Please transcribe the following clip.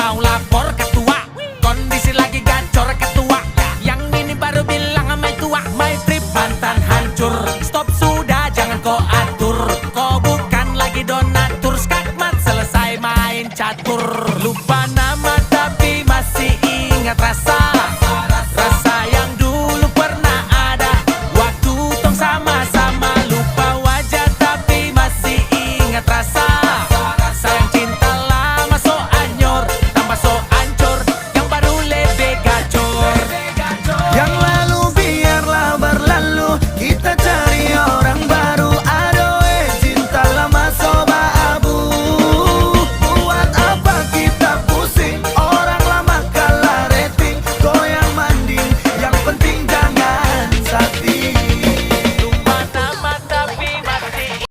mau lapor ketua Kondisi lagi gacor ketua Yang ini baru bilang sama tua My trip Bantan hancur. Stop sudah jangan kau atur. Kau bukan lagi donatur. Skakmat selesai main catur. Lupa nama tapi masih ingat rasa